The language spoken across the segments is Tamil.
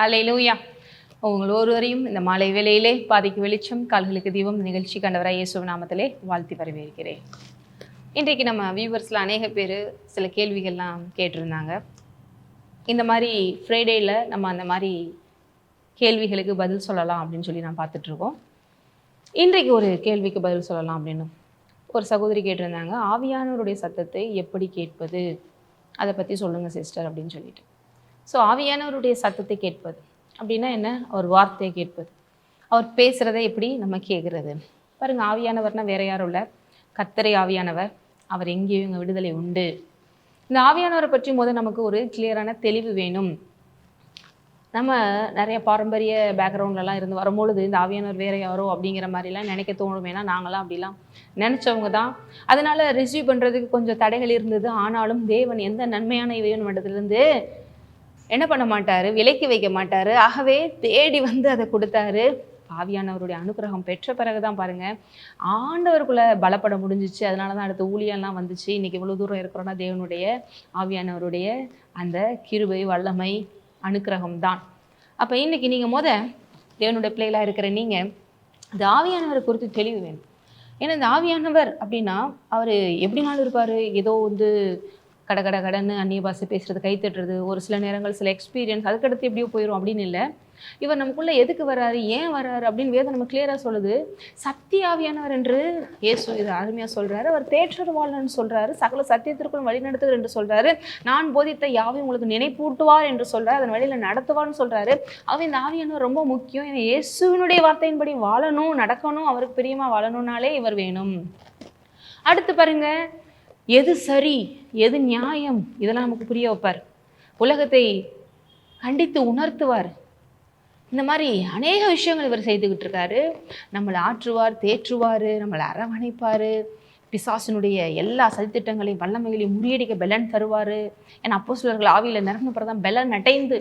ஹலே லூயா உங்கள் ஒருவரையும் இந்த மாலை வேளையிலே பாதிக்கு வெளிச்சம் கால்களுக்கு தீபம் நிகழ்ச்சி கண்டவராக இயேசு நாமத்திலே வாழ்த்தி வரவேற்கிறேன். இன்றைக்கு நம்ம வியூவர்ஸில் அநேக பேர் சில கேள்விகள்லாம் கேட்டிருந்தாங்க. இந்த மாதிரி ஃப்ரைடேயில் நம்ம அந்த மாதிரி கேள்விகளுக்கு பதில் சொல்லலாம் அப்படின்னு சொல்லி நான் பார்த்துட்ருக்கோம். இன்றைக்கு ஒரு கேள்விக்கு பதில் சொல்லலாம் அப்படின்னு ஒரு சகோதரி கேட்டிருந்தாங்க. ஆவியானவருடைய சத்தத்தை எப்படி கேட்பது? அதை பற்றி சொல்லுங்கள் சிஸ்டர் அப்படின்னு சொல்லிட்டு. ஸோ ஆவியானவருடைய சத்தத்தை கேட்பது. அப்படின்னா என்ன? அவர் வார்த்தையை கேட்பது. அவர் பேசுகிறதை எப்படி நம்ம கேட்குறது பாருங்க ஆவியானவர்னால் வேற யாரும் இல்லை. கத்தரை ஆவியானவர். அவர் எங்கேயும் இங்கே விடுதலை உண்டு. இந்த ஆவியானவரை பற்றி போது நமக்கு ஒரு கிளியரான தெளிவு வேணும். நம்ம நிறைய பாரம்பரிய பேக்ரவுண்ட்லலாம் இருந்து வரும்பொழுது இந்த ஆவியானவர் வேற யாரோ அப்படிங்கிற மாதிரிலாம் நினைக்க தோணும். ஏன்னா நாங்களாம் அப்படிலாம் நினச்சவங்க தான். அதனால் ரிசீவ் பண்ணுறதுக்கு கொஞ்சம் தடைகள் இருந்தது. ஆனாலும் தேவன் எந்த நன்மையான இவையன் மட்டத்திலிருந்து என்ன பண்ண மாட்டார்? விலைக்கு வைக்க மாட்டார். ஆகவே தேடி வந்து அதை கொடுத்தாரு. ஆவியானவருடைய அனுகிரகம் பெற்ற பிறகு தான் பாருங்க. ஆண்டவருக்குள்ள பலப்பட முடிஞ்சிச்சு. அதனால தான் அடுத்த ஊழியெல்லாம் வந்துச்சு. இன்றைக்கி இவ்வளோ தூரம் இருக்கிறோன்னா தேவனுடைய ஆவியானவருடைய அந்த கிருபை வல்லமை அனுக்கிரகம் தான் அப்போ இன்னைக்கு நீங்கள் மொதல் தேவனுடைய பிள்ளைகளாக இருக்கிற நீங்கள் இந்த ஆவியானவரை குறித்து தெளிவு வேணும். ஏன்னா இந்த ஆவியானவர் அப்படின்னா அவர் எப்படினாலும் இருப்பார். ஏதோ வந்து கட கட கடன்னு அந்நிய பாஷை பேசுறது கை தட்டுறது ஒரு சில நேரங்கள் சில எக்ஸ்பீரியன்ஸ் அதுக்கடுத்து எப்படியோ போயிடும் அப்படின்னு இல்லை. இவர் நமக்குள்ள எதுக்கு வராரு ஏன் வராரு அப்படின்னு வேதம் நம்ம கிளியராக சொல்லுது. சக்தி ஆவியானவர் என்று இயேசு இது அருமையாக சொல்றாரு. அவர் தேற்றருவாளன்னு சொல்றாரு. சகல சத்தியத்திற்குள் வழிநடத்துவர் என்று சொல்றாரு. நான் போதித்த யாவை உங்களுக்கு நினைப்பூட்டுவார் என்று சொல்றாரு. அதன் வழியில நடத்துவார்னு சொல்றாரு. அவர் இந்த ஆவியானவர் ரொம்ப முக்கியம். ஏன்னா இயேசுவினுடைய வார்த்தையின்படி வாழணும் நடக்கணும் அவருக்கு பிரியமா வாழணும்னாலே இவர் வேணும். அடுத்து பாருங்க. எது சரி எது நியாயம்? இதெல்லாம் நமக்கு புரிய வைப்பார். உலகத்தை கண்டித்து உணர்த்துவார். இந்த மாதிரி அநேக விஷயங்கள் இவர் செய்துக்கிட்டு இருக்காரு. நம்மளை ஆற்றுவார் தேற்றுவார் நம்மளை அரவணைப்பார். பிசாசினுடைய எல்லா சதித்திட்டங்களையும் வல்லமைகளையும் முறியடிக்க பெலன் தருவார். ஏன்னா அப்போ சிலர்கள் ஆவியில் நிரம்பின தான் பெலன் அடைந்து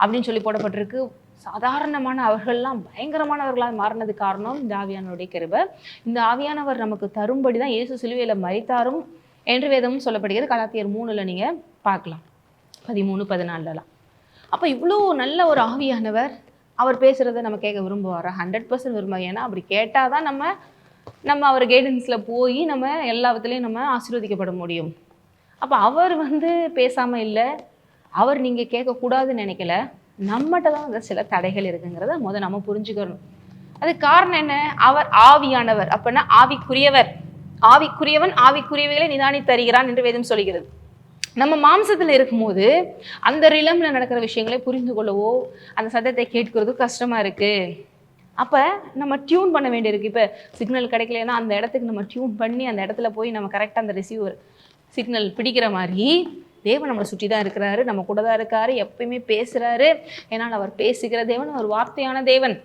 அப்படின்னு சொல்லி போடப்பட்டிருக்கு. சாதாரணமான அவர்கள்லாம் பயங்கரமானவர்களாக மாறினது காரணம் இந்த ஆவியானவருடைய கிருபை. இந்த ஆவியானவர் நமக்கு தரும்படி தான் இயேசு சிலுவையில் மறைத்தாரும் என்று வேதமும் சொல்லப்படுகிறது. கலாத்தியர் மூணில் நீங்கள் பார்க்கலாம். பதிமூணு பதினாலலாம் அப்போ இவ்வளோ நல்ல ஒரு ஆவியானவர் அவர் பேசுகிறத நம்ம கேட்க விரும்புவாரா? ஹண்ட்ரட் பர்சன்ட் விரும்புவார்? ஏன்னா அப்படி கேட்டால் தான் நம்ம நம்ம அவர் கைடன்ஸில் போய் நம்ம எல்லா நம்ம ஆசீர்வதிக்கப்பட முடியும். அப்போ அவர் வந்து பேசாமல் இல்லை அவர் நீங்கள் கேட்கக்கூடாதுன்னு நினைக்கல நம்மகிட்ட தான் அந்த சில தடைகள் இருக்குங்கிறத முதல் நம்ம புரிஞ்சுக்கணும். அது காரணம் என்ன? அவர் ஆவியானவர். அப்படின்னா ஆவிக்குரியவர். ஆவிக்குரியவன் ஆவிக்குரியவைகளை நிதானி தருகிறான் என்று வேதம் சொல்கிறது. நம்ம மாம்சத்தில் இருக்கும்போது அந்த ரிலம்ல நடக்கிற விஷயங்களை புரிந்து கொள்ளவோ அந்த சத்தத்தை கேட்கறது கஷ்டமா இருக்கு. அப்போ நம்ம டியூன் பண்ண வேண்டியிருக்கு. இப்போ சிக்னல் கிடைக்கலன்னா அந்த இடத்துக்கு நம்ம டியூன் பண்ணி அந்த இடத்துல போய் நம்ம கரெக்டாக அந்த ரிசீவர் சிக்னல் பிடிக்கிற மாதிரி தேவன் நம்மளை சுற்றி தான் இருக்கிறாரு. நம்ம கூட தான் இருக்காரு. எப்பயுமே பேசுகிறாரு ஏன்னால் அவர் பேசுகிற தேவன் அவர் வார்த்தையான தேவன்.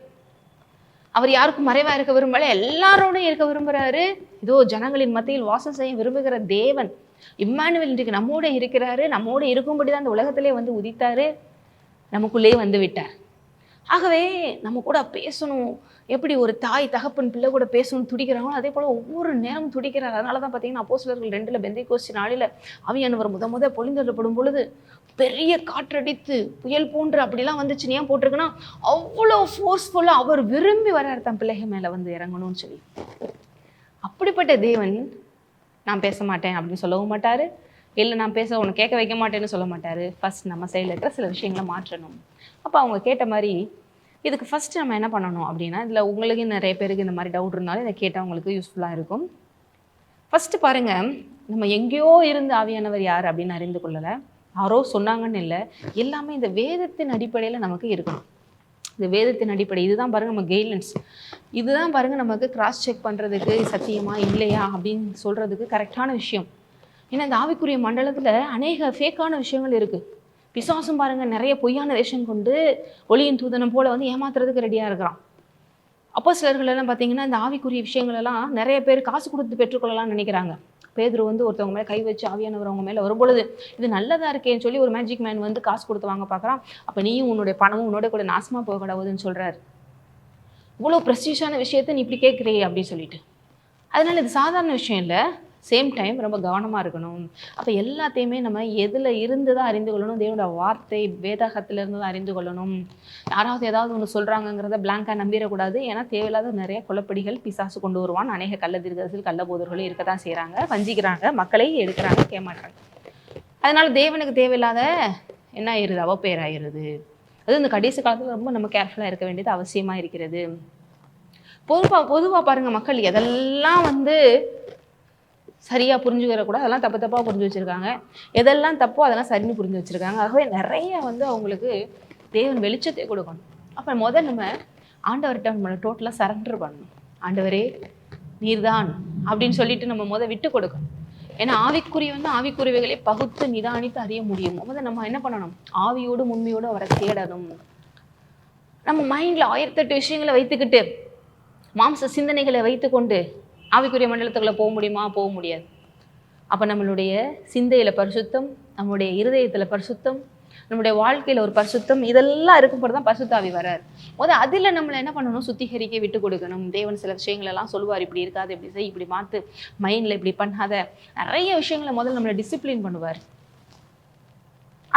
அவர் யாருக்கும் மறைவாக இருக்க விரும்பல. எல்லாரோடும் இருக்க விரும்புகிறாரு இதோ ஜனங்களின் மத்தியில் வாசம் செய்ய விரும்புகிற தேவன். இம்மானுவல் இன்றைக்கு நம்மோட இருக்கிறாரு. நம்மோட இருக்கும்படி தான் அந்த உலகத்திலே வந்து உதித்தாரு. நமக்குள்ளே வந்து விட்டார். ஆகவே நம்ம கூட பேசணும். எப்படி ஒரு தாய் தகப்பன் பிள்ளை கூட பேசணும் துடிக்கிறாங்களோ அதே போல் ஒவ்வொரு நேரமும் துடிக்கிறார். அதனால தான் பார்த்தீங்கன்னா அப்போ சிலர்கள் ரெண்டில் பெந்தை கோஷி நாளில் அவியானவர் முத முத பொழிந்தப்படும் பொழுது பெரிய காற்றடித்து புயல் போன்று அப்படிலாம் வந்துச்சு. ஏன் போட்டிருக்குன்னா அவ்வளோ ஃபோர்ஸ்ஃபுல்லாக அவர் விரும்பி வரார் தன் பிள்ளைகள் மேலே வந்து இறங்கணும்னு சொல்லி. அப்படிப்பட்ட தேவன் நான் பேச மாட்டேன் அப்படின்னு சொல்லவும் மாட்டார். இல்லை நான் பேச உன்னை கேட்க வைக்க மாட்டேன்னு சொல்ல மாட்டார். ஃபர்ஸ்ட் நம்ம சைடில் இருக்கிற சில விஷயங்களை மாற்றணும். அப்போ அவங்க கேட்ட மாதிரி இதுக்கு ஃபஸ்ட்டு நம்ம என்ன பண்ணணும் அப்படின்னா இதில் உங்களுக்கு நிறைய பேருக்கு இந்த மாதிரி டவுட் இருந்தாலும் இதை கேட்டால் உங்களுக்கு யூஸ்ஃபுல்லாக இருக்கும். ஃபஸ்ட்டு பாருங்கள் நம்ம எங்கேயோ இருந்து ஆவியானவர் யார் அப்படின்னு அறிந்து கொள்ளலை. யாரோ சொன்னாங்கன்னு இல்லை. எல்லாமே இந்த வேதத்தின் அடிப்படையில் நமக்கு இருக்கணும். இந்த வேதத்தின் அடிப்படை. இதுதான் பாருங்க நம்ம கைட்லைன்ஸ் இதுதான் பாருங்க நமக்கு கிராஸ் செக் பண்ணுறதுக்கு சத்தியமா இல்லையா அப்படின்னு சொல்கிறதுக்கு கரெக்டான விஷயம். ஏன்னா இந்த ஆவிக்குரிய மண்டலத்தில் அநேக ஃபேக்கான விஷயங்கள் இருக்குது பிசாசும் பாருங்க நிறைய பொய்யான வேஷம் கொண்டு ஒளியின் தூதனம் போல வந்து ஏமாத்துறதுக்கு ரெடியாக இருக்கிறான். அப்போ சிலர்கள் எல்லாம் பார்த்தீங்கன்னா இந்த ஆவிக்குரிய விஷயங்கள் எல்லாம் நிறைய பேர் காசு கொடுத்து பெற்றுக்கொள்ளலாம்னு நினைக்கிறாங்க. பேதுரு வந்து ஒருத்தவங்க மேலே கை வச்சு ஆவியானவர் அவங்க மேலே வரும்பொழுது இது நல்லதாக இருக்கேன்னு சொல்லி ஒரு மேஜிக் மேன் வந்து காசு கொடுத்து வாங்க பார்க்குறான். அப்போ நீயும் உன்னுடைய பணமும் உன்னோட கூட நாசமாக போகக்கூடாதுன்னு சொல்கிறாரு இவ்வளோ ப்ரெஸ்டீஷான விஷயத்தை நீ இப்படி கேட்குறே அப்படின்னு சொல்லிட்டு. அதனால இது சாதாரண விஷயம் இல்லை. சேம் டைம் ரொம்ப கவனமாக இருக்கணும். அப்போ எல்லாத்தையுமே நம்ம எதில் இருந்து தான் அறிந்து கொள்ளணும்? தேவனோட வார்த்தை வேதாகத்திலிருந்து தான் அறிந்து கொள்ளணும். யாராவது ஏதாவது ஒன்று சொல்கிறாங்கங்கிறத பிளாங்காக நம்பிடக்கூடாது. ஏன்னா தேவையில்லாத நிறைய குழப்படிகள் பிசாசு கொண்டு வருவான். அநேக கள்ள கள்ளபோதர்களும் இருக்க தான் செய்கிறாங்க வஞ்சிக்கிறாங்க. மக்களை எடுக்கிறாங்க. கேமாட்டாங்க அதனால் தேவனுக்கு தேவையில்லாத என்ன ஆயிருது அவப்பெயராயிருது அது இந்த கடைசி காலத்தில் ரொம்ப நம்ம கேர்ஃபுல்லாக இருக்க வேண்டியது அவசியமாக இருக்கிறது. பொதுவாக பொதுவாக பாருங்கள் மக்கள் எதெல்லாம் வந்து சரியாக புரிஞ்சுக்கிற கூட அதெல்லாம் தப்பு தப்பாக புரிஞ்சு வச்சுருக்காங்க. எதெல்லாம் தப்போ அதெல்லாம் சரின்னு புரிஞ்சு வச்சுருக்காங்க. ஆகவே நிறைய வந்து அவங்களுக்கு தேவன் வெளிச்சத்தை கொடுக்கணும். அப்போ முதல் நம்ம ஆண்டவர்கிட்ட நம்ம டோட்டலாக சரண்டர் பண்ணணும். ஆண்டவரே நீர்தான் அப்படின்னு சொல்லிட்டு நம்ம முதல் விட்டு கொடுக்கணும். ஏன்னா ஆவிக்குரிய வந்து ஆவிக்குரியவைகளை பகுத்து நிதானித்து அறிய முடியும். முத நம்ம என்ன பண்ணணும்? ஆவியோடு உண்மையோடு அவரை தேடணும். நம்ம மைண்டில் ஆயிரத்தெட்டு விஷயங்களை வைத்துக்கிட்டு மாம்ச சிந்தனைகளை வைத்துக்கொண்டு ஆவிக்குரிய மண்டலத்துக்குள்ளே போக முடியுமா? போக முடியாது. அப்போ நம்மளுடைய சிந்தையில் பரிசுத்தம் நம்மளுடைய இருதயத்தில் பரிசுத்தம் நம்முடைய வாழ்க்கையில் ஒரு பரிசுத்தம் இதெல்லாம் இருக்கும்போது தான் பரிசுத்தாவி வரார் முத அதில் நம்மளை என்ன பண்ணணும்? சுத்திகரிக்க விட்டு கொடுக்கணும். தேவன் சில விஷயங்களெல்லாம் சொல்லுவார் இப்படி இருக்காது இப்படி செய் இப்படி மாற்று மைண்டில் இப்படி பண்ணாத. நிறைய விஷயங்களை முதல்ல நம்மளை டிசிப்ளின் பண்ணுவார்.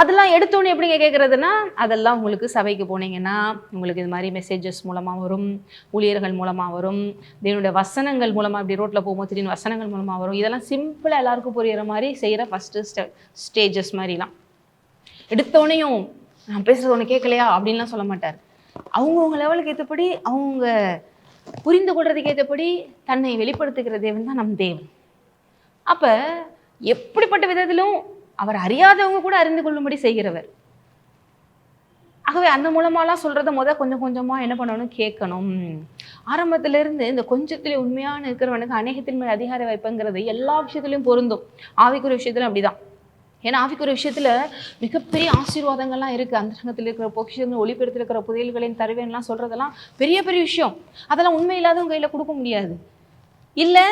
அதெல்லாம் எடுத்தோன்னு எப்படிங்க கேட்குறதுனா அதெல்லாம் உங்களுக்கு சபைக்கு போனீங்கன்னா உங்களுக்கு இது மாதிரி மெசேஜஸ் மூலமாக வரும் ஊழியர்கள் மூலமாக வரும் தேவனுடைய வசனங்கள் மூலமாக இப்படி ரோட்டில் போகும்போது திடீர்னு வசனங்கள் மூலமாக வரும். இதெல்லாம் சிம்பிளாக எல்லாருக்கும் புரியுற மாதிரி செய்கிற ஃபஸ்ட்டு ஸ்டெ ஸ்டேஜஸ் மாதிரிலாம். எடுத்தோடனையும் நான் பேசுகிறது ஒன்று கேட்கலையா அப்படின்லாம் சொல்ல மாட்டார். அவங்கவுங்க லெவலுக்கு ஏற்றபடி அவங்க புரிந்து கொள்றதுக்கு ஏற்றபடி தன்னை வெளிப்படுத்துகிற தேவன் தான் நம் தேவன். அப்போ எப்படிப்பட்ட விதத்திலும் அவர் அறியாதவங்க கூட அறிந்து கொள்ளும்படி செய்கிறவர். ஆகவே அந்த மூலமாலாம் சொல்கிறத முத கொஞ்சம் கொஞ்சமாக என்ன பண்ணணும்? கேட்கணும். ஆரம்பத்துல இருந்து இந்த கொஞ்சத்திலே உண்மையான இருக்கிறவனுக்கு அநேகத்தின் மேல் அதிகார வைப்புங்கிறது எல்லா விஷயத்துலையும் பொருந்தும். ஆவிக்குரிய விஷயத்துலையும் அப்படிதான். ஏன்னா ஆவிக்குரிய விஷயத்துல மிகப்பெரிய ஆசீர்வாதங்கள்லாம் இருக்கு. அந்த சங்கத்தில் இருக்கிற பொக்கிஷங்கள் ஒளிபெருத்தில் இருக்கிற புதையல்களின் தருவேன்லாம் சொல்றதெல்லாம் பெரிய பெரிய விஷயம். அதெல்லாம் உண்மை இல்லாதவங்க கையில் கொடுக்க முடியாது. இல்லை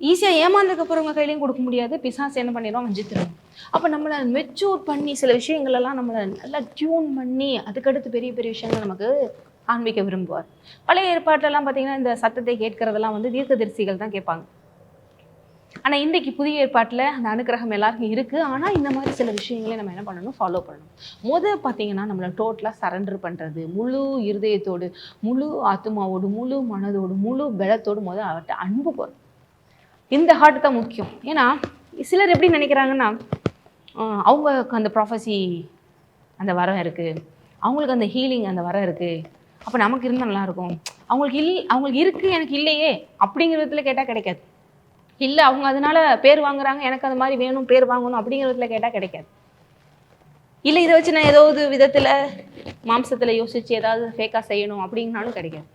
ஈஸியாக ஏமாந்ததுக்கு போகிறவங்க கையிலையும் கொடுக்க முடியாது. பிசாசு என்ன பண்ணிடுவோம் வஞ்சித்திரும் அப்போ நம்மளை மெச்சூர் பண்ணி சில விஷயங்களெல்லாம் நம்மளை நல்லா டியூன் பண்ணி அதுக்கடுத்து பெரிய பெரிய விஷயங்கள் நமக்கு ஆன்மீக விரும்புவார். பழைய ஏற்பாட்டிலலாம் பார்த்தீங்கன்னா இந்த சத்தத்தை கேட்கறதெல்லாம் வந்து தீர்க்கதரிசிகள் தான் கேட்பாங்க. ஆனால் இன்றைக்கு புதிய ஏற்பாட்டில் அந்த அனுக்கிரகம் எல்லாருக்கும் இருக்குது ஆனால் இந்த மாதிரி சில விஷயங்களை நம்ம என்ன பண்ணணும்? ஃபாலோ பண்ணணும். முதல் பார்த்தீங்கன்னா நம்மளை டோட்டலாக சரண்டர் பண்ணுறது முழு இருதயத்தோடு முழு ஆத்மாவோடு முழு மனதோடு முழு பலத்தோடு முதல் அவர்கிட்ட அன்பு வரும் இந்த ஹார்ட் தான் முக்கியம். ஏன்னா சிலர் எப்படி நினைக்கிறாங்கன்னா அவங்களுக்கு அவங்க அந்த ப்ராஃபஸி அந்த வரம் இருக்குது அவங்களுக்கு அந்த ஹீலிங் அந்த வரம் இருக்குது அப்போ நமக்கு இருந்தால் நல்லாயிருக்கும் அவங்களுக்கு இல் அவங்களுக்கு இருக்குது எனக்கு இல்லையே அப்படிங்கிற விதத்தில் கேட்டால் கிடைக்காது. இல்லை அவங்க அதனால பேர் வாங்குறாங்க எனக்கு அது மாதிரி வேணும் பேர் வாங்கணும் அப்படிங்கிற விதத்தில் கேட்டால் கிடைக்காது. இல்லை இதை வச்சு நான் ஏதாவது விதத்தில் மாம்சத்தில் யோசித்து ஏதாவது ஃபேக்காக செய்யணும் அப்படிங்கனாலும் கிடைக்காது.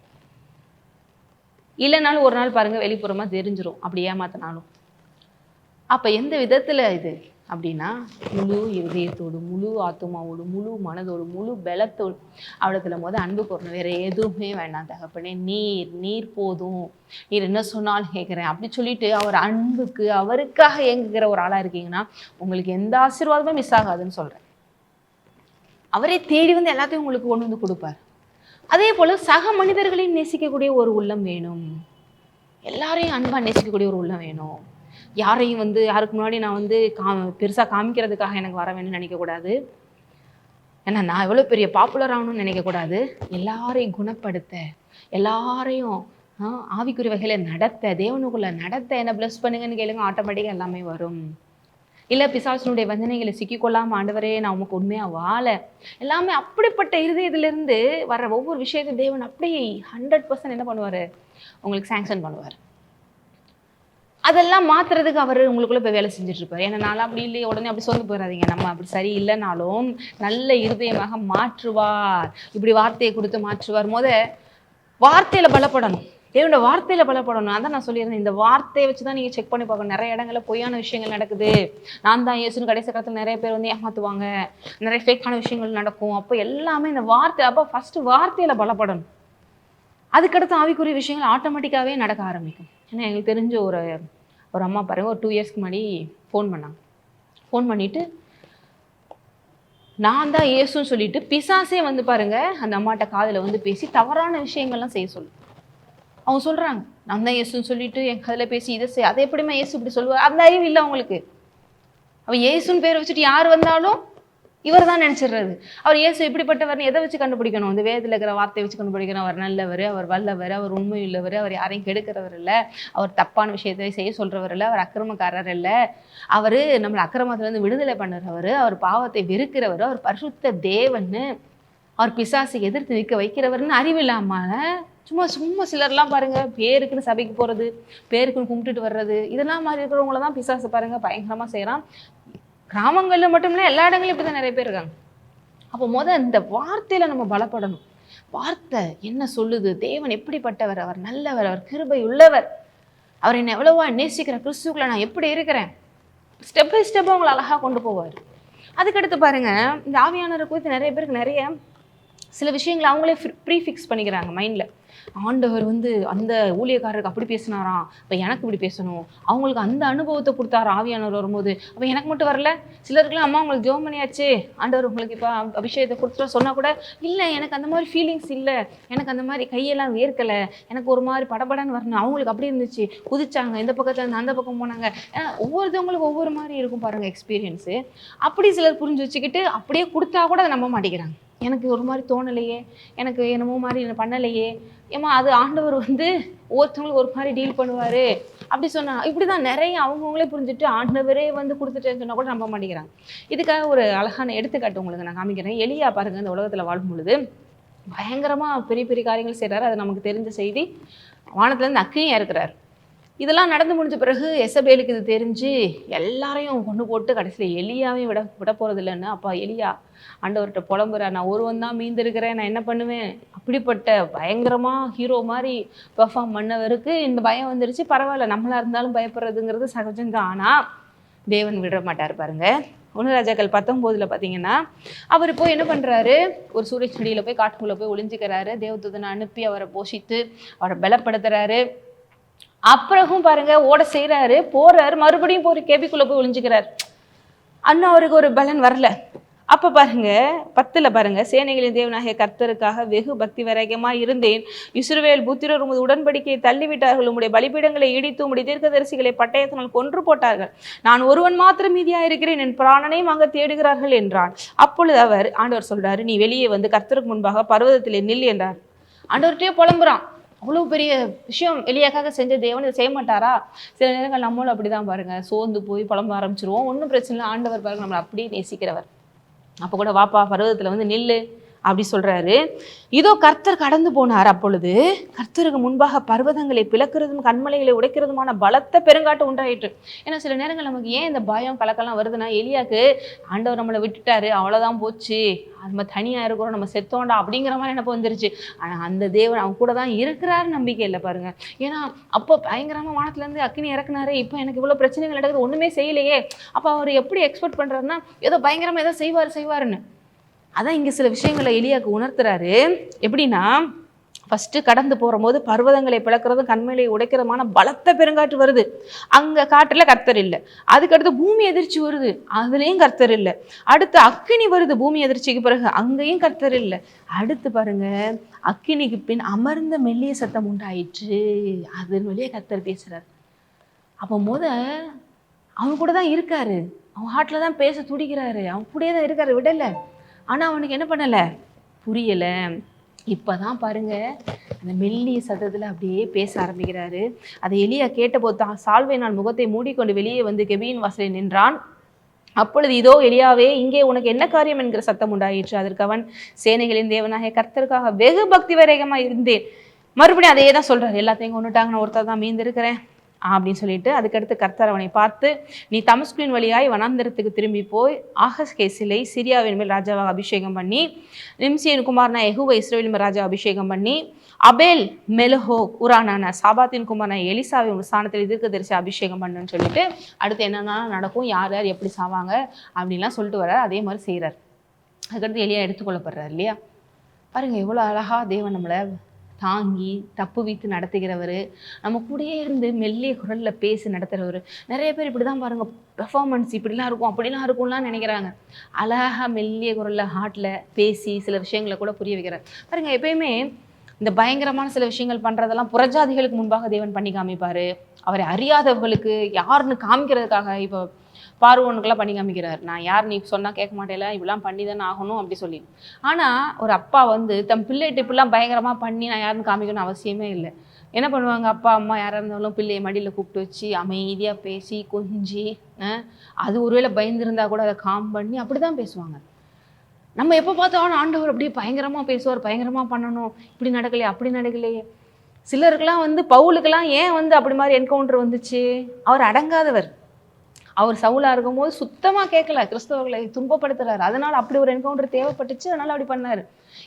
இல்லைனாலும் ஒரு நாள் பாருங்கள் வெளிப்புறமாக தெரிஞ்சிரும். அப்படி ஏமாத்தினாலும். அப்போ எந்த விதத்தில் இது? அப்படின்னா முழு இருதயத்தோடு முழு ஆத்மாவோடு முழு மனதோடு முழு பலத்தோடு. அவளத்துல போது அன்பு கூறணும் வேற எதுவுமே வேண்டாம் தகப்பனே. நீர் நீர் போதும். நீர் என்ன சொன்னாலும் கேட்குறேன். அப்படி சொல்லிட்டு அவர் அன்புக்கு அவருக்காக இயங்குகிற ஒரு ஆளாக இருக்கீங்கன்னா உங்களுக்கு எந்த ஆசீர்வாதமும் மிஸ் ஆகாதுன்னு சொல்கிறேன் அவரே தேடி வந்து எல்லாத்தையும் உங்களுக்கு கொண்டு வந்து கொடுப்பார். அதே போல் சக மனிதர்களையும் நேசிக்கக்கூடிய ஒரு உள்ளம் வேணும். எல்லாரையும் அன்பாக நேசிக்கக்கூடிய ஒரு உள்ளம் வேணும். யாரையும் வந்து யாருக்கு முன்னாடி நான் வந்து கா பெருசாக காமிக்கிறதுக்காக எனக்கு வர வேணும்னு நினைக்கக்கூடாது ஏன்னா நான் எவ்வளோ பெரிய பாப்புலர் ஆகணும்னு நினைக்கக்கூடாது எல்லாரையும் குணப்படுத்த எல்லாரையும் ஆவிக்குறி ஆவிக்குரிய வகையில் நடத்த தேவனுக்குள்ளே நடத்த என்ன ப்ளஸ் பண்ணுங்கன்னு கேளுங்க ஆட்டோமேட்டிக்காக எல்லாமே வரும். இல்லை பிசாசனுடைய வஞ்சனைகளை சிக்கிக்கொள்ளாம ஆண்டவரே நான் உமக்கு உண்மையாக வாழ எல்லாமே அப்படிப்பட்ட இருதயத்திலிருந்து வர ஒவ்வொரு விஷயத்தையும் தேவன் அப்படியே ஹண்ட்ரட் பர்சன்ட் என்ன பண்ணுவார்? உங்களுக்கு சேங்ஷன் பண்ணுவார். அதெல்லாம் மாற்றுறதுக்கு அவர் உங்களுக்குள்ளே போய் வேலை செஞ்சுட்டு ஏன்னா நான்லாம் அப்படி இல்லையே உடனே அப்படி சோர்ந்து போயிடாதீங்க நம்ம அப்படி சரி இல்லைனாலும் நல்ல இருதயமாக மாற்றுவார். இப்படி வார்த்தையை கொடுத்து மாற்றுவார். முத வார்த்தையில் பலப்படணும். தேவனோட வார்த்தையில பலப்படணும். அதான் நான் சொல்லியிருந்தேன். இந்த வார்த்தையை வச்சு தான் நீங்க செக் பண்ணி பார்க்கணும். நிறைய இடங்கள்ல பொய்யான விஷயங்கள் நடக்குது. நான் தான் இயேசுன்னு கடைசி காலத்துல நிறைய பேர் வந்து ஏமாத்துவாங்க. நிறைய ஃபேக்கான விஷயங்கள் நடக்கும். அப்போ எல்லாமே இந்த வார்த்தை அப்போ ஃபர்ஸ்ட் வார்த்தையில பலப்படணும். அதுக்கடுத்து ஆவிக்குரிய விஷயங்கள் ஆட்டோமேட்டிக்காவே நடக்க ஆரம்பிக்கும். ஏன்னா எங்களுக்கு தெரிஞ்ச ஒரு ஒரு அம்மா பாருங்க ஒரு டூ இயர்ஸ்க்கு முன்னாடி ஃபோன் பண்ணாங்க. ஃபோன் பண்ணிட்டு நான் தான் இயேசுன்னு சொல்லிட்டு பிசாசே வந்து பாருங்க அந்த அம்மாட்ட காதில் வந்து பேசி தவறான விஷயங்கள்லாம் செய்ய சொல்லு. அவங்க சொல்கிறாங்க நான் தான் இயேசுன்னு சொல்லிட்டு என் கதில் பேசி இதை செய். அதை எப்படிமா இயேசு இப்படி சொல்லுவார்? அந்த அறிவு இல்லை அவங்களுக்கு. அவள் இயேசுன்னு பேர் வச்சுட்டு யார் வந்தாலும் இவர் தான் நினச்சிடுறது. அவர் இயேசு இப்படிப்பட்டவர்னு எதை வச்சு கண்டுபிடிக்கணும்? இந்த வேதத்தில் இருக்கிற வார்த்தையை வச்சு கண்டுபிடிக்கணும். அவர் நல்லவர் அவர் வல்லவர் அவர் உண்மை உள்ளவர் அவர் யாரையும் கெடுக்கிறவர் இல்லை. அவர் தப்பான விஷயத்தை செய்ய சொல்கிறவர் இல்லை. அவர் அக்கிரமக்காரர் இல்லை. அவர் நம்மளை அக்கிரமத்துலேருந்து விடுதலை பண்ணுறவர். அவர் பாவத்தை வெறுக்கிறவர். அவர் பரிசுத்த தேவன்னு. அவர் பிசாசை எதிர்த்து நிற்க வைக்கிறவர்னு அறிவில்லாமல் சும்மா சும்மா சிலர்லாம் பாருங்க பேருக்குன்னு சபைக்கு போகிறது பேருக்குன்னு கும்பிட்டுட்டு வர்றது இதெல்லாம் மாதிரி இருக்கிறவங்கள தான் பிசாசு பாருங்க பயங்கரமாக செய்கிறான் கிராமங்களில் மட்டும் இல்லை எல்லா இடங்களும் இப்படி தான் நிறைய பேர் இருக்காங்க. அப்போ முத இந்த வார்த்தையில் நம்ம பலப்படணும். வார்த்தை என்ன சொல்லுது? தேவன் எப்படிப்பட்டவர்? அவர் நல்லவர் அவர் கிருபை உள்ளவர் அவர் என்னை எவ்வளவா நேசிக்கிற கிறிஸ்துக்குள்ள நான் எப்படி இருக்கிறேன்? ஸ்டெப் பை ஸ்டெப் அவங்களை அழகாக கொண்டு போவார். அதுக்கடுத்து பாருங்க இந்த ஆவியானவரை குறித்து நிறைய பேருக்கு நிறைய சில விஷயங்களை அவங்களே ப்ரீ ஃபிக்ஸ் பண்ணிக்கிறாங்க மைண்டில் ஆண்டவர் வந்து அந்த ஊழியக்காரருக்கு அப்படி பேசினாராம். அப்போ எனக்கு இப்படி பேசணும். அவங்களுக்கு அந்த அனுபவத்தை கொடுத்தாரு ஆவியானவர் வரும்போது. அப்போ எனக்கு மட்டும் வரல. சிலருக்குலாம் அம்மா உங்களுக்கு ஜோம் பண்ணியாச்சு. ஆண்டவர் உங்களுக்கு இப்போ அபிஷேகத்தை கொடுத்துட்டா சொன்னால் கூட இல்லை எனக்கு அந்த மாதிரி ஃபீலிங்ஸ் இல்லை. எனக்கு அந்த மாதிரி கையெல்லாம் வேர்க்கலை. எனக்கு ஒரு மாதிரி படபடன்னு வரணும். அவங்களுக்கு அப்படி இருந்துச்சு. குதிச்சாங்க. இந்த பக்கத்தில் இருந்து அந்த பக்கம் போனாங்க. ஏன்னா ஒவ்வொருத்தவங்களுக்கு ஒவ்வொரு மாதிரி இருக்கும் பாருங்கள் எக்ஸ்பீரியன்ஸு அப்படி சிலர் புரிஞ்சு வச்சுக்கிட்டு அப்படியே கொடுத்தா கூட அதை நம்ப மாட்டேங்கிறாங்க. எனக்கு ஒரு மாதிரி தோணலையே. எனக்கு என்னமோ மாதிரி பண்ணலையே. ஏமா அது ஆண்டவர் வந்து ஒருத்தவங்களுக்கு ஒரு மாதிரி டீல் பண்ணுவார். அப்படி சொன்னால் இப்படி தான் நிறைய அவங்கவுங்களே புரிஞ்சுட்டு ஆண்டவரே வந்து கொடுத்துட்டேன்னு சொன்னா கூட நம்ப மாட்டேங்கிறாங்க. இதுக்காக ஒரு அழகான எடுத்துக்காட்டு உங்களுக்கு நான் காமிக்கிறேன். எளியா பாருங்க இந்த உலகத்தில் வாழும் பொழுது பயங்கரமாக பெரிய பெரிய காரியங்கள் செய்கிறாரு அது நமக்கு தெரிஞ்ச செய்தி. வானத்துலேருந்து அக்கையும் இருக்கிறார் இதெல்லாம் நடந்து முடிஞ்ச பிறகு எசபேலுக்கு இது தெரிஞ்சு எல்லாரையும் கொண்டு போட்டு கடைசியில் எலியாவையும் விட விட போகிறது இல்லைன்னு அப்பா எலியா ஆண்டவர்கிட்ட புலம்புறா நான் ஒருவன் தான் மீந்திருக்கிறேன். நான் என்ன பண்ணுவேன்? அப்படிப்பட்ட பயங்கரமாக ஹீரோ மாதிரி பெர்ஃபார்ம் பண்ணவருக்கு இந்த பயம் வந்துருச்சு. பரவாயில்ல நம்மளா இருந்தாலும் பயப்படுறதுங்கிறது சகஜம்தான். ஆனால் தேவன் விட மாட்டார் பாருங்க. ஒன்று ராஜாக்கள் பத்தொம்போதில் பார்த்தீங்கன்னா அவர் போய் என்ன பண்ணுறாரு ஒரு சூரிய செடியில் போய் காட்டுக்குள்ளே போய் ஒளிஞ்சிக்கிறாரு. தேவதூதனை அனுப்பி அவரை போஷித்து அவரை பலப்படுத்துகிறாரு அப்புறமும் பாருங்க ஓட செய்கிறாரு போறாரு மறுபடியும் போய் கேபிக்குள்ளே போய் ஒழிஞ்சுக்கிறார் அண்ணா அவருக்கு ஒரு பலன் வரல. அப்போ பாருங்க பத்தில் பாருங்க சேனைகளின் தேவனாகிய கர்த்தருக்காக வெகு பக்தி வைராக்கியமாக இருந்தேன். இஸ்ரவேல் புத்திரர் உமது உடன்படிக்கையை தள்ளிவிட்டார்கள். உம்முடைய பலிபீடங்களை இடித்து உம்முடைய தீர்க்கதரிசிகளை பட்டயத்தினால் கொன்று போட்டார்கள். நான் ஒருவன் மாத்திரம் மீதியா இருக்கிறேன் என் பிராணனையும் அங்க தேடுகிறார்கள் என்றான். அப்பொழுது அவர் ஆண்டவர் சொல்றாரு நீ வெளியே வந்து கர்த்தருக்கு முன்பாக பர்வதத்திலே நில் என்றார். ஆண்டவர்கிட்டயே புலம்புறான். அவ்வளோ பெரிய விஷயம் எளியாக்காக செஞ்ச தேவன் இதை செய்ய மாட்டாரா? சில நேரங்கள் நம்மளும் அப்படிதான் பாருங்க. சோர்ந்து போய் புலம்ப ஆரம்பிச்சிருவோம். ஒன்றும் பிரச்சனை இல்லை. ஆண்டவர் பாருங்க நம்மளை அப்படியே நேசிக்கிறவர். அப்போ கூட வாப்பா பருவத்தில் வந்து நில்லு. அப்படி சொல்கிறாரு இதோ கர்த்தர் கடந்து போனார் அப்பொழுது. கர்த்தருக்கு முன்பாக பர்வதங்களை பிளக்கிறதும் கண்மலைகளை உடைக்கிறதுமான பலத்த பெருங்காட்டு உண்டாயிற்று. ஏன்னா சில நேரங்கள் நமக்கு ஏன் இந்த பயம் கலக்கெல்லாம் வருதுன்னா எலியாக்கு ஆண்டவர் நம்மளை விட்டுட்டாரு அவ்வளோதான் போச்சு. நம்ம தனியாக இருக்கிறோம் நம்ம செத்தோண்டா அப்படிங்கிற மாதிரி எனக்கு வந்துருச்சு. ஆனால் அந்த தேவன் அவன் கூட தான் இருக்கிறாரு நம்பிக்கை இல்லை பாருங்க. ஏன்னா அப்போ பயங்கரமாக வானத்துலேருந்து அக்னி இறக்குனாரு இப்போ எனக்கு இவ்வளோ பிரச்சனைகள் நடக்குது ஒன்றுமே செய்யலையே. அப்போ அவர் எப்படி எக்ஸ்பெக்ட் பண்ணுறாருன்னா ஏதோ பயங்கரமாக ஏதோ செய்வார் செய்வாருன்னு. அதான் இங்கே சில விஷயங்களை எளியாக்கு உணர்த்துறாரு. எப்படின்னா ஃபஸ்ட்டு கடந்து போகும்போது பர்வதங்களை பிளக்கிறதும் கண்மையிலே உடைக்கிறதுமான பலத்த பெருங்காற்று வருது. அங்கே காட்டில் கர்த்தர் இல்லை. அதுக்கடுத்து பூமி எதிர்ச்சி வருது. அதுலேயும் கர்த்தர் இல்லை. அடுத்து அக்கினி வருது பூமி எதிர்ச்சிக்கு பிறகு. அங்கேயும் கர்த்தர் இல்லை. அடுத்து பாருங்க அக்கினிக்கு பின் அமர்ந்த மெல்லிய சத்தம் உண்டாயிற்று. அதன் வழியே கர்த்தர் பேசுகிறார் அப்போ முத அவன் கூட தான் இருக்காரு. அவன் ஹார்ட்டில் தான் பேச துடிக்கிறாரு. அவன் கூடயே தான் இருக்காரு. விடலை. ஆனால் அவனுக்கு என்ன பண்ணலை? புரியலை. இப்போ தான் பாருங்க அந்த மெல்லிய சத்தத்தில் அப்படியே பேச ஆரம்பிக்கிறாரு. அதை எலியா கேட்டபோது தான் சால்வை நான் முகத்தை மூடிக்கொண்டு வெளியே வந்து கெபியின் வாசலில் நின்றான். அப்பொழுது இதோ எளியாவே இங்கே உனக்கு என்ன காரியம் என்கிற சத்தம் உண்டாயிற்று. அதற்கு அவன் சேனைகளின் தேவனாகிய கர்த்தருக்காக வெகு பக்தி வரைகமாக இருந்தேன். மறுபடியும் அதையே தான் சொல்கிறார் எல்லாத்தையும் கொண்டுட்டாங்க நான் ஒருத்தர் தான் மீந்திருக்கிறேன். அப்படின்னு சொல்லிட்டு அதுக்கடுத்து கர்த்தர் அவனை பார்த்து நீ தமஸ்குவின் வழியாய் வனாந்தரத்துக்கு திரும்பி போய் ஆகஸ்கேசிலை சிரியாவின் மேல் ராஜாவாக அபிஷேகம் பண்ணி நிம்சியின் குமாரனா எகுவ இஸ்ரேலின் மேல் ராஜா அபிஷேகம் பண்ணி அபேல் மெலஹோ உரானான சாபாத்தின் குமார்னா எலிசாவை உன் ஸ்தானத்தில் தீர்க்க தரிசி அபிஷேகம் பண்ணுன்னு சொல்லிட்டு அடுத்து என்னென்ன நடக்கும் யார் யார் எப்படி சாவாங்க அப்படின்லாம் சொல்லிட்டு வர்றார். அதே மாதிரி செய்கிறார் அதுக்கடுத்து எலியா எடுத்துக்கொள்ளப்படுறார் இல்லையா? பாருங்கள் எவ்வளோ அழகா தேவன் நம்மளை தாங்கி தப்பு வைத்து நடத்துகிறவர் நம்ம கூடயே இருந்து மெல்லிய குரலில் பேசி நடத்துகிறவர் நிறைய பேர் இப்படி தான் பாருங்கள் பெர்ஃபார்மன்ஸ் இப்படிலாம் இருக்கும் அப்படிலாம் இருக்கும்லாம் நினைக்கிறாங்க. அழகாக மெல்லிய குரலில் ஹார்ட்டில் பேசி சில விஷயங்களை கூட புரிய வைக்கிறார். பாருங்கள் எப்பயுமே இந்த பயங்கரமான சில விஷயங்கள் பண்ணுறதெல்லாம் புறஜாதிகளுக்கு முன்பாக தேவன் பண்ணி காமிப்பார். அவரை அறியாதவர்களுக்கு யாருன்னு காமிக்கிறதுக்காக இப்போ பார்வோனுக்கெல்லாம் பண்ணி காமிக்கிறார். நான் யார் நீ சொன்னால் கேட்க மாட்டேல இப்படிலாம் பண்ணி தானே ஆகணும் அப்படி சொல்லி ஆனால் ஒரு அப்பா வந்து தம் பிள்ளைகிட்ட இப்படிலாம் பயங்கரமாக பண்ணி நான் யாருன்னு காமிக்கணும்னு அவசியமே இல்லை. என்ன பண்ணுவாங்க? அப்பா அம்மா யாராக இருந்தாலும் பிள்ளையை மடியில் கூப்பிட்டு வச்சு அமைதியாக பேசி கொஞ்சி அது ஒருவேளை பயந்துருந்தா கூட அதை காம் பண்ணி அப்படி தான் பேசுவாங்க. நம்ம எப்போ பார்த்தாலும் ஆண்டவர் அப்படியே பயங்கரமாக பேசுவார் பயங்கரமாக பண்ணணும். இப்படி நடக்கலையே அப்படி நடக்கலையே. சிலருக்கெல்லாம் வந்து பவுலுக்கெல்லாம் ஏன் வந்து அப்படி மாதிரி என்கவுண்டர் வந்துச்சு? அவர் அடங்காதவர். அவர் சவுலா இருக்கும்போது சுத்தமாக கேட்கல கிறிஸ்தவர்களை துன்பப்படுத்துறாரு. அதனால அப்படி ஒரு என்கவுண்டர் தேவைப்பட்டுச்சு. அதனால அப்படி பண்ணாரு.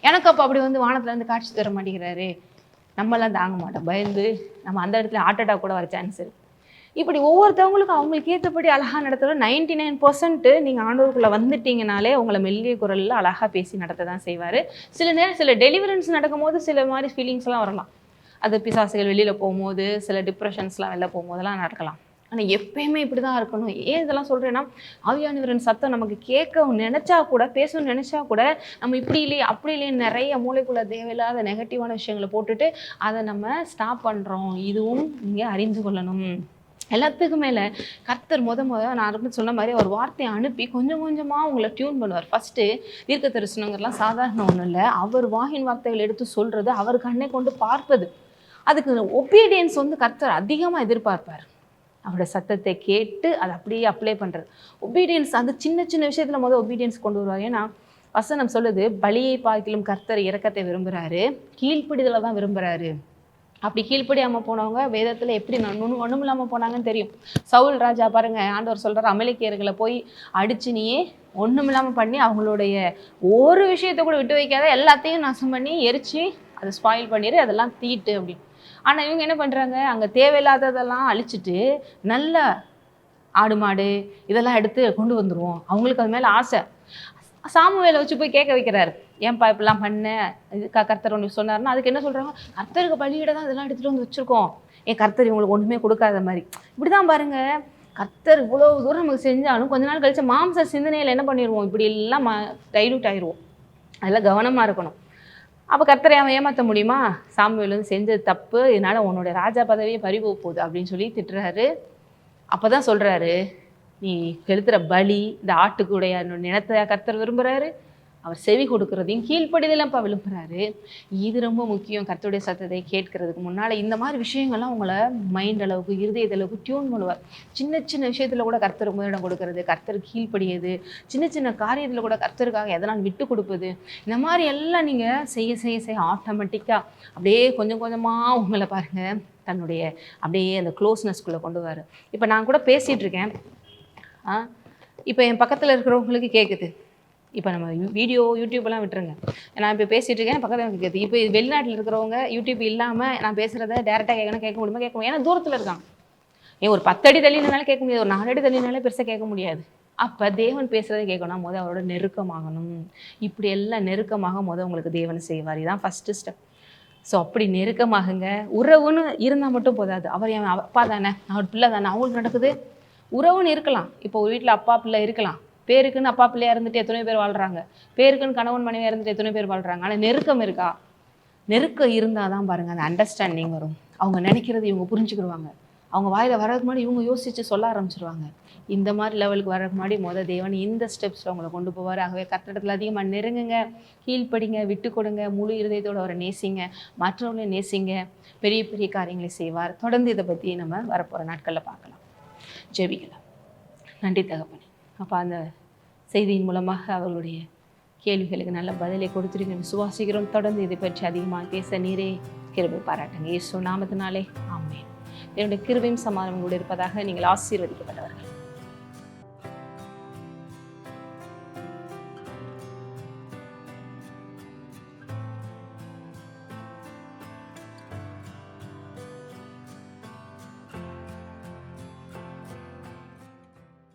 எனக்கு அப்போ அப்படி வந்து வானத்துல இருந்து காட்சி தர மாட்டேங்கிறாரு. நம்மளாம் தாங்க மாட்டோம். பயந்து நம்ம அந்த இடத்துல ஹார்ட் அட்டாக் கூட வர சான்ஸ் இருக்கு. இப்படி ஒவ்வொருத்தவங்களுக்கும் அவங்களுக்கு ஏற்றபடி அழகாக நடத்துகிற நைன்டி நைன் பர்சன்ட்டு நீங்கள் ஆண்டோருக்குள்ளே வந்துட்டீங்கனாலே உங்களை மெல்லிய குரலில் அழகாக பேசி நடத்த தான் செய்வார். சில நேரம் சில டெலிவரன்ஸ் நடக்கும்போது சில மாதிரி ஃபீலிங்ஸ்லாம் வரலாம். அது பிசாசுகள் வெளியில் போகும்போது சில டிப்ரெஷன்ஸ்லாம் வெளில போகும்போதெல்லாம் நடக்கலாம். ஆனால் எப்பயுமே இப்படி தான் இருக்கணும். ஏன் இதெல்லாம் சொல்கிறேன்னா ஆவியானவரின் சத்தம் நமக்கு கேட்க நினச்சா கூட பேசணும்னு நினச்சா கூட நம்ம இப்படி இல்லையே அப்படி இல்லையே நிறைய மூளைக்குள்ள தேவையில்லாத நெகட்டிவான விஷயங்களை போட்டுட்டு அதை நம்ம ஸ்டாப் பண்ணுறோம் இதுவும் இங்கே அறிந்து கொள்ளணும். எல்லாத்துக்கும் மேலே கர்த்தர் முத முத நான் ரொம்ப சொன்ன மாதிரி ஒரு வார்த்தையை அனுப்பி கொஞ்சம் கொஞ்சமாக உங்களை டியூன் பண்ணுவார். ஃபஸ்ட்டு தீர்க்க தரிசனங்கிறலாம் சாதாரண ஒன்றும் இல்லை. அவர் வாகின் வார்த்தைகள் எடுத்து சொல்கிறது அவர் கண்ணை கொண்டு பார்ப்பது. அதுக்கு ஒபீடியன்ஸ் வந்து கர்த்தர் அதிகமாக எதிர்பார்ப்பார். அவரோட சத்தத்தை கேட்டு அதை அப்படியே அப்ளை பண்ணுறது ஒபீடியன்ஸ் அந்த சின்ன சின்ன விஷயத்தில் முதல் ஒபீடியன்ஸ் கொண்டு வருவார். ஏன்னா வசனம் சொல்லுது பலியை பார்க்கிலும் கர்த்தர் இறக்கத்தை விரும்புகிறாரு கீழ்ப்பிடிதலை தான் விரும்புகிறாரு அப்படி கீழ்ப்படியாமல் போனவங்க வேதத்தில் எப்படி ஒன்றும் ஒன்றும் இல்லாமல் போனாங்கன்னு தெரியும். சவுல் ராஜா பாருங்கள் ஆண்டவர் சொல்கிறார் அமலிக்கியர்களை போய் அடிச்சு நீயே ஒன்றும் இல்லாமல் பண்ணி அவங்களுடைய ஒரு விஷயத்தை கூட விட்டு வைக்காத எல்லாத்தையும் நாசம் பண்ணி எரித்து அதை ஸ்பாயில் பண்ணிடு அதெல்லாம் தீட்டு அப்படின்னு. ஆனால் இவங்க என்ன பண்ணுறாங்க அங்கே தேவையில்லாததெல்லாம் அழிச்சிட்டு நல்ல ஆடு மாடு இதெல்லாம் எடுத்து கொண்டு வந்துடுவோம் அவங்களுக்கு அது மேலே ஆசை. சாமுவேலை வச்சு போய் கேட்க வைக்கிறாரு. ஏன்பா இப்படிலாம் பண்ண? இது க- கர்த்தர் ஒன்று சொன்னார்னா அதுக்கு என்ன சொல்கிறாங்க கர்த்தருக்கு பலியிட தான் இதெல்லாம் எடுத்துகிட்டு வந்து வச்சுருக்கோம். ஏன் கர்த்தர் இவங்களுக்கு ஒன்றுமே கொடுக்காத மாதிரி. இப்படி தான் பாருங்கள் கர்த்தர் இவ்வளோ தூரம் நமக்கு செஞ்சாலும் கொஞ்ச நாள் கழிச்சு மாம்ச சிந்தனையில் என்ன பண்ணிடுவோம் இப்படி எல்லாம் மா டைலூட் ஆயிடுவோம் அதெல்லாம் கவனமாக இருக்கணும். அப்போ கர்த்தரை அவன் ஏமாற்ற முடியுமா? சாமுவேல் வந்து செஞ்சது தப்பு இதனால் உன்னோட ராஜா பதவியே பறிபோக போகுது அப்படின்னு சொல்லி திட்டுறாரு. அப்போ தான் சொல்கிறாரு நீ செலுத்துகிற பலி இந்த ஆட்டுக்குடைய நினத்தை கர்த்தர் விரும்புகிறாரு அவர் செவி கொடுக்கறதையும் இப்போ விழுப்புறாரு. இது ரொம்ப முக்கியம். கர்த்தருடைய சத்தத்தை கேட்கறதுக்கு முன்னால் இந்த மாதிரி விஷயங்கள்லாம் உங்களை மைண்ட் அளவுக்கு இருதயத்து அளவுக்கு டியூன் பண்ணுவார் சின்ன சின்ன விஷயத்தில் கூட கர்த்தர் முதலிடம் கொடுக்கறது கர்த்தர் கீழ்ப்படியது. சின்ன சின்ன காரியத்தில் கூட கர்த்தருக்காக எதனால் விட்டு கொடுப்பது. இந்த மாதிரி எல்லாம் நீங்கள் செய்ய செய்ய செய்ய ஆட்டோமேட்டிக்காக அப்படியே கொஞ்சம் கொஞ்சமாக உங்களை பாருங்கள் தன்னுடைய அப்படியே அந்த க்ளோஸ்னஸ்குள்ளே கொண்டு வர இப்போ நான் கூட பேசிகிட்ருக்கேன் இப்போ என் பக்கத்தில் இருக்கிறவங்களுக்கு கேட்குது இப்போ நம்ம வீடியோ யூடியூப்லாம் விட்டுருங்க. நான் இப்போ பேசிகிட்டு இருக்கேன் பக்கத்தில் எனக்கு கேட்குது இப்போ வெளிநாட்டில் இருக்கிறவங்க யூடியூப் இல்லாமல் நான் பேசுகிறத டேரெக்டாக கேட்கணும் கேட்க முடியுமா கேட்க முடியும் ஏன்னா தூரத்தில் இருக்கான் ஏன் ஒரு பத்தடி தள்ளினாலும் கேட்க முடியாது ஒரு நாலடி தள்ளினாலே பெருசாக கேட்க முடியாது. அப்போ தேவன் பேசுகிறத கேட்கணும். முதல் அவரோட நெருக்கமாகணும். இப்படி எல்லாம் நெருக்கமாக முதல் உங்களுக்கு தேவன் செய்வார். இதுதான் ஃபஸ்ட்டு ஸ்டெப் ஸோ அப்படி நெருக்கமாகுங்க. உறவுன்னு இருந்தால் மட்டும் போதாது. அவர் என் அப்பா தானே. அவர் பிள்ளை தானே. அவங்களுக்கு நடக்குது. உறவுன்னு இருக்கலாம். இப்போ ஒரு வீட்டில் அப்பா பிள்ளை இருக்கலாம். பேருக்குன்னு அப்பா பிள்ளையா இருந்துட்டு எத்தனை பேர் வாழ்கிறாங்க பேருக்குன்னு கணவன் மனைவியாக இருந்துட்டு எத்தனை பேர் வாழ்கிறாங்க ஆனால் நெருக்கம் இருக்கா? நெருக்கம் இருந்தால் தான் பாருங்கள் அந்த அண்டர்ஸ்டாண்டிங் வரும். அவங்க நினைக்கிறது இவங்க புரிஞ்சுக்கிடுவாங்க. அவங்க வாயில் வரதுக்கு முன்னாடி இவங்க யோசித்து சொல்ல ஆரம்பிச்சிருவாங்க. இந்த மாதிரி லெவலுக்கு வரதுக்கு முன்னாடி மொதல் தேவன் இந்த ஸ்டெப்ஸில் உங்களை கொண்டு போவார். ஆகவே கட்டடத்தில் அதிகமாக நெருங்குங்க. கீழ்ப்படிங்க விட்டு கொடுங்க. முழு இருதயத்தோடு அவரை நேசிங்க. மற்றவங்களையும் நேசிங்க. பெரிய பெரிய காரியங்களை செய்வார். தொடர்ந்து இதை பற்றி நம்ம வரப்போகிற நாட்களில் பார்க்கலாம். ஜெபிக்கலாம். நன்றி தகப்பனே. அப்போ அந்த செய்தியின் மூலமாக அவர்களுடைய கேள்விகளுக்கு நல்ல பதிலை கொடுத்துருங்க. சுவாசிக்கிறோம். தொடர்ந்து இதை பற்றி அதிகமாக பேச நீரே கிருபை பாராட்டுங்க. ஏசோ நாமத்தினாலே. ஆமென். என்னுடைய கிருபையும் சமாதானம் கூட இருப்பதாக நீங்கள் ஆசீர்வதிக்கப்பட்டவர்கள்.